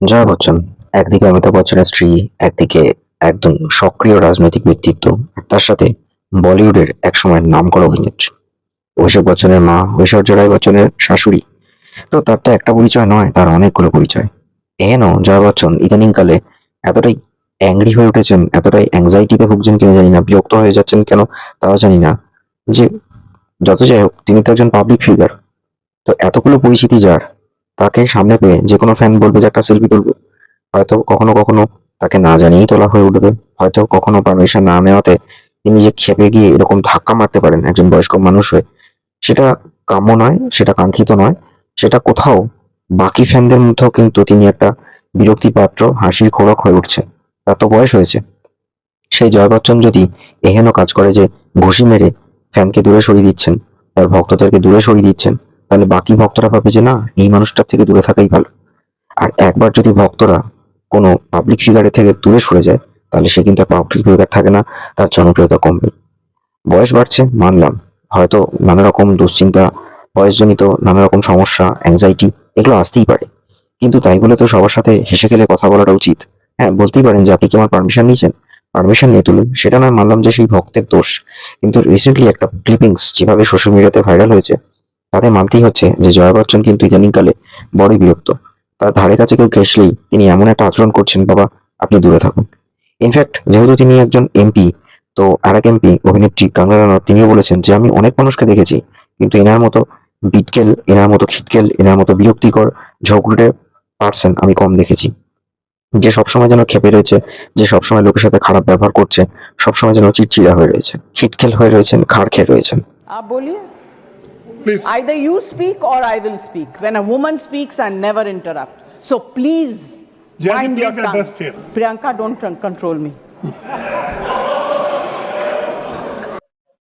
জয়া বচ্চন, একদিকে অমিতাভ বচ্চনের স্ত্রী, একদিকে একদম সক্রিয় রাজনৈতিক ব্যক্তিত্ব তার সাথে বলিউডের একসময় নামকরা অভিনেত্রী। অভিষেক বচ্চনের মা ঐশ্বর্য রায় বচ্চনের শাশুড়ি। তো তার তো একটা পরিচয় নয়, তার অনেকগুলো পরিচয়। এহেন জয়া বচ্চন ইদানিংকালে এতটাই অ্যাংরি হয়ে উঠেছেন, এতটাই অ্যাংজাইটিতে ভুগছেন কিনা জানি না, বিরক্ত হয়ে যাচ্ছেন কেন তাও জানি না। যে যত যাই হোক, তিনি তো একজন পাবলিক ফিগার তো এতগুলো পরিচিতি যার তাকে সামনে পেয়ে যে কোনো ফ্যান বলবে যে একটা সেলফি তুলবে। হয়তো কখনো কখনো তাকে না জানিয়েই তোলা হয়ে উঠবে। হয়তো কখনো পারমিশন না নেওয়াতে তিনি যে খেপে গিয়ে এরকম ধাক্কা মারতে পারেন একজন বয়স্ক মানুষ হয়ে, সেটা কাম্য নয়, সেটা কাঙ্ক্ষিত নয়। সেটা কোথাও বাকি ফ্যানদের মধ্যেও কিন্তু তিনি একটা বিরক্তি পাত্র হাসির খোরাক হয়ে উঠছে। তার তো বয়স হয়েছে। সেই জয় বচ্চন যদি এহেন কাজ করে যে ঘুষি মেরে ফ্যানকে দূরে সরিয়ে দিচ্ছেন, তার ভক্তদেরকে দূরে সরিয়ে দিচ্ছেন তাহলে বাকি ভক্তরা ভাবে যে না, এই মানুষটার থেকে দূরে থাকাই ভালো। আর একবার যদি ভক্তরা কোনো পাবলিক ফিগারের থেকে দূরে সরে যায়, তাহলে সে কিন্তু পাবলিক ফিগার থাকে না, তার জনপ্রিয়তা কমবে। বয়স বাড়ছে, মানলাম। হয়তো নানা রকম দুশ্চিন্তা, বয়সজনিত নানা রকম সমস্যা অ্যাংজাইটি এগুলো আসতেই পারে। কিন্তু তাই বলে তো সবার সাথে হেসে খেলে কথা বলাটা উচিত। হ্যাঁ বলতেই পারেন যে আপনি কি আমার পারমিশন নিয়েছেন? পারমিশন নিয়ে তুলুন। সেটা নয়, মানলাম যে সেই ভক্তের দোষ। কিন্তু রিসেন্টলি একটা ক্লিপিংস যেভাবে সোশ্যাল মিডিয়াতে ভাইরাল হয়েছে তাতে মানতেই হচ্ছে যে জয়া বচ্চন কিন্তু ইদানিংকালে বড়ই বিরক্ত। তার ধারে কাছে কেউ ঘেসলেই তিনি এমন একটা আচরণ করছেন, বাবা, আপনি দূরে থাকুন। ইনফ্যাক্ট যেহেতু তিনি একজন এমপি তো আর এক এমপি অভিনেত্রী কাঙ্গনা রানাউত তিনিও বলেছেন যে, আমি অনেক মানুষকে দেখেছি, কিন্তু এনার মতো বিটকেল, এনার মতো খিটকেল, এনার মতো বিরক্তিকর, ঝগড়ুটে পার্সন আমি কম দেখেছি। যে সবসময় যেন খেপে রয়েছে, যে সবসময় লোকের সাথে খারাপ ব্যবহার করছে, সবসময় যেন চিটচিড়া হয়ে রয়েছে খিটকেল হয়ে রয়েছেন খাড় খেয়ে রয়েছেন বলি Please. either you speak or I will speak. When a woman speaks, I never interrupt. So please, Jai mind Priyanka your tongue. Priyanka, don't control me.